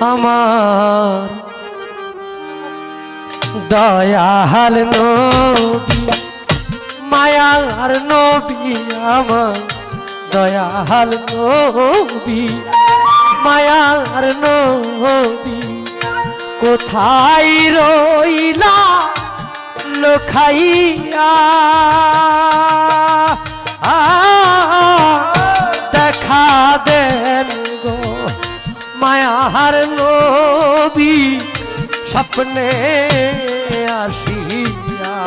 আমার দয়াল নবী মায়ার নবী আমার দয়াল নবী মায়ার নবী। কোথায় রইলা লোখাইয়া? আ, মায়ার নবী স্বপ্নে আসিয়া।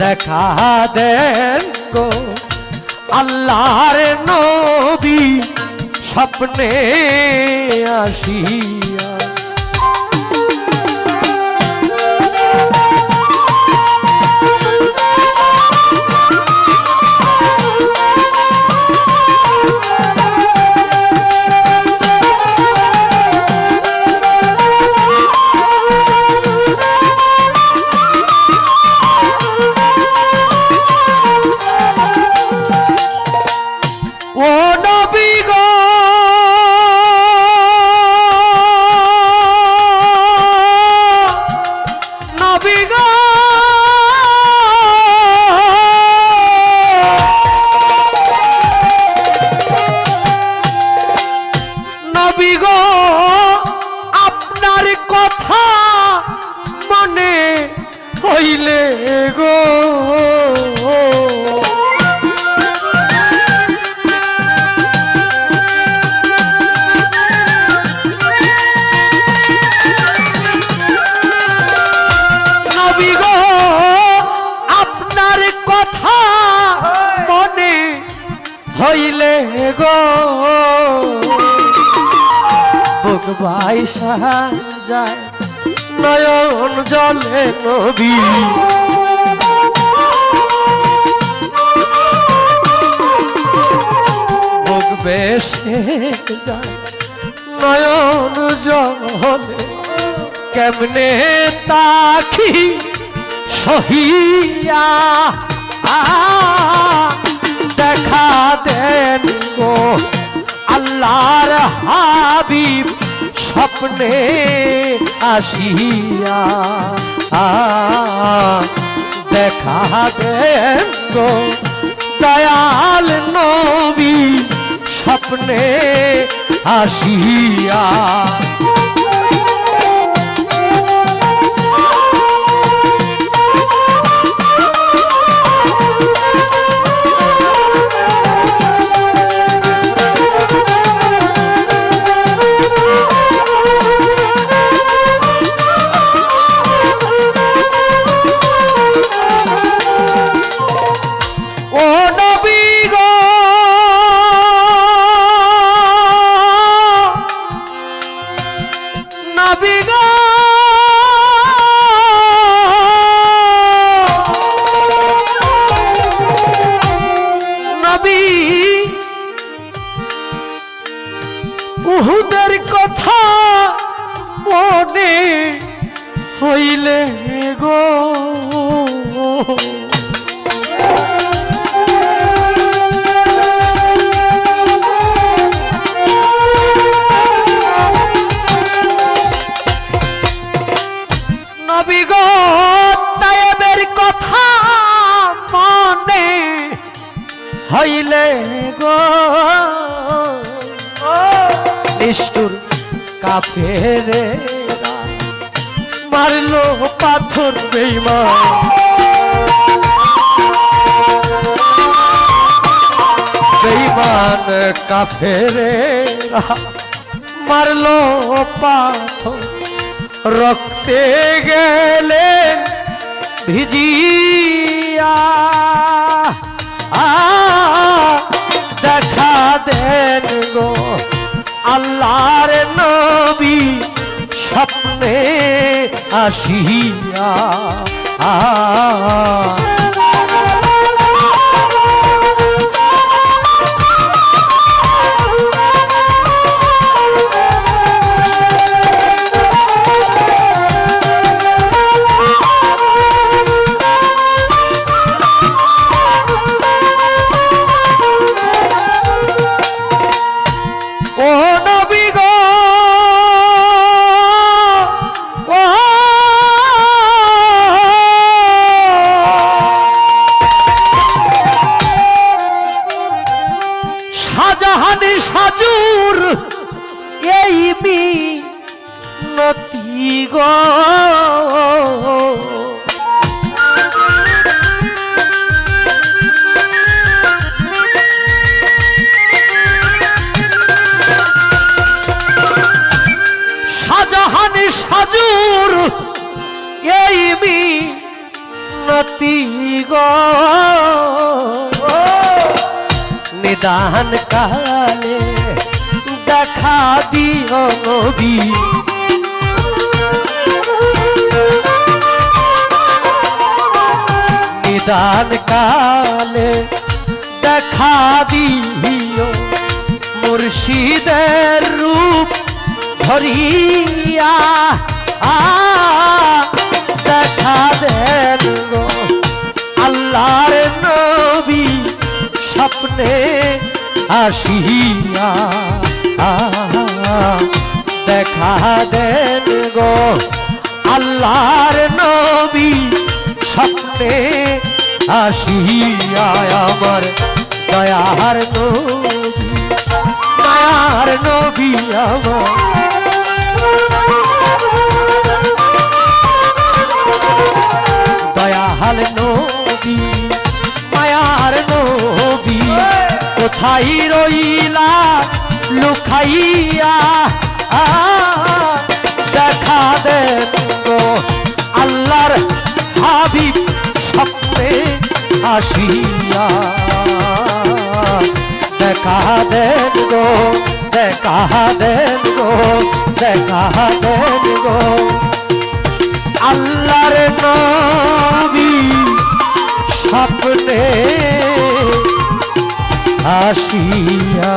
দেখা দেন গো আল্লাহর নবী স্বপ্নে আসিয়া। নবী গো আপনার কথা মনে হইলে গো। হইলে গো। ভাই যায় নয়ন জলে নবী। বুক বেশে যায়। নয়ন জলে কেমনে তাকি সহিয়া? দেখা দেন গো আল্লাহর হাবিব স্বপ্নে আসিয়া দেখা দেন গো দয়াল নবী স্বপ্নে আসিয়া। উহুদের কথা মনে হইলে গো। হইলে গো। নিষ্ঠুর কাফেরে মারলো পাথর বেইমা বেইমান কাফেরে মারলো পাথর। রক্তে গেলে ভিজিয়া আসিয়া আ মিনতি গো। নিদান কালে দেখা দিও নবী। নিদান কালে দেখা দিও মুর্শিদের রূপ ধরিয়া। আ স্বপ্নে আসিয়া, দেখা দেন গো আল্লাহর নবী স্বপ্নে আসিয়া আমার দয়ার নবী দয়ার নবী আমার কোথায় রইলা লুকাইয়া আ, দেখা গো আল্লাহর হাবিব স্বপ্নে আসিয়া। দেখা গো দেখা গো দেখা গো আল্লাহর নবী স্বপ্নে আসিয়া